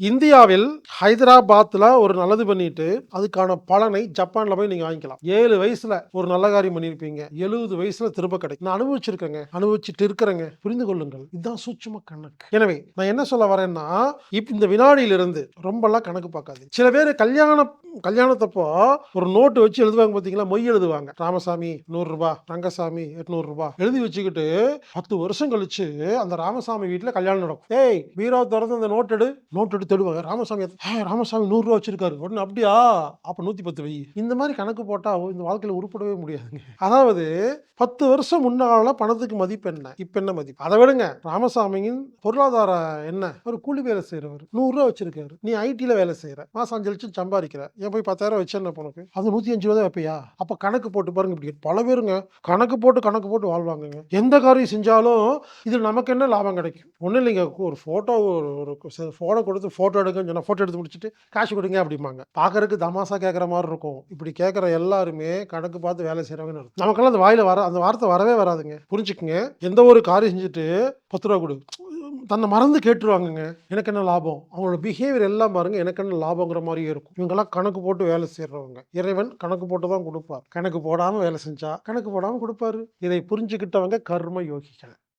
இந்தியாவில் ஹைதராபாத்தில் ஒரு நல்லது பண்ணிட்டு அதுக்கான பலனை ஜப்பானில் போய் நீங்கள் வாங்கிக்கலாம். ஏழு வயசுல ஒரு நல்ல காரியம் பண்ணியிருப்பீங்க எழுபது வயசுல திரும்ப கிடைக்கும். நான் அனுபவிச்சிருக்கேங்க. அனுபவிச்சுட்டு இருக்கிறேங்க. புரிந்து கொள்ளுங்கள். இதுதான் சூட்சம கணக்கு. எனவே நான் என்ன சொல்ல வரேன்னா இப்போ இந்த வினாடியிலிருந்து ரொம்பலாம் கணக்கு பார்க்காது சில பேர் கல்யாணம் கல்யாணத்தப்போ ஒரு நோட்டு வச்சு எழுதுவாங்க பார்த்தீங்களா மொய் எழுதுவாங்க. ராமசாமி நூறுரூபா ரங்கசாமி எட்நூறுரூபா எழுதி வச்சுக்கிட்டு பத்து வருஷம் கழிச்சு அந்த ராமசாமி வீட்டில் கல்யாணம் நடக்கும். ஏய் பீரோ திறந்து அந்த நோட் எடு நோட் எடுத்து தேடுவாங்க. ராமசாமி ராமசாமி நூறுரூவா வச்சிருக்காரு. உடனே அப்படியா? அப்போ நூற்றி பத்து வை. இந்த மாதிரி கணக்கு போட்டால் இந்த வாழ்க்கையில் உருப்படவே முடியாதுங்க. அதாவது பத்து வருஷம் முன்னால பணத்துக்கு மதிப்பு என்ன? இப்போ என்ன மதிப்பு? அதை விடுங்க. ராமசாமியின் பொருளாதார என்ன? ஒரு கூலி வேலை செய்கிறவர் நூறுரூவா வச்சிருக்காரு. நீ ஐடியில் வேலை செய்கிற மாதம் அஞ்சு லட்சம் சம்பாதிக்கிற. ஏன் போய் பத்தாயிரம் வச்சு என்ன உனக்கு? அது நூற்றி அஞ்சு ரூபா தான் வைப்பியா? அப்போ கணக்கு போட்டு பாருங்க இப்படி. பல பேருங்க கணக்கு போட்டு கணக்கு போட்டு வாழ்வாங்கங்க. எந்த காரியம் செஞ்சாலும் இதில் நமக்கு என்ன லாபம் கிடைக்கும்? ஒன்றும் இல்லைங்க. ஒரு ஃபோட்டோ ஒரு ஒரு ஃபோனை கொடுத்து ஃபோட்டோ எடுங்கன்னு சொன்னால் ஃபோட்டோ எடுத்து முடிச்சுட்டு காசு கொடுங்க அப்படிம்பாங்க. பார்க்கறதுக்கு தமாசா கேட்குற மாதிரி இருக்கும். இப்படி கேட்குற எல்லாருமே கணக்கு பார்த்து வேலை செய்கிறவங்கன்னு இருக்கும் நமக்கெல்லாம் அந்த வாயில் வர அந்த வார்த்தை வரவே வராதுங்க. புரிஞ்சுக்குங்க. எந்த ஒரு காரியம் செஞ்சுட்டு பத்து ரூபா கொடு. தன்னை மறந்து கேட்டுருவாங்கங்க. எனக்கு என்ன லாபம்? அவங்களோட பிஹேவியர் எல்லாம் பாருங்க எனக்கு என்ன லாபங்கிற மாதிரியே இருக்கும். இவங்கெல்லாம் கணக்கு போட்டு வேலை செய்கிறவங்க இறைவன் கணக்கு போட்டு தான் கொடுப்பார். கணக்கு போடாமல் வேலை செஞ்சா கணக்கு போடாமல் கொடுப்பாரு. இதை புரிஞ்சுக்கிட்டவங்க கர்ம யோகிகள்.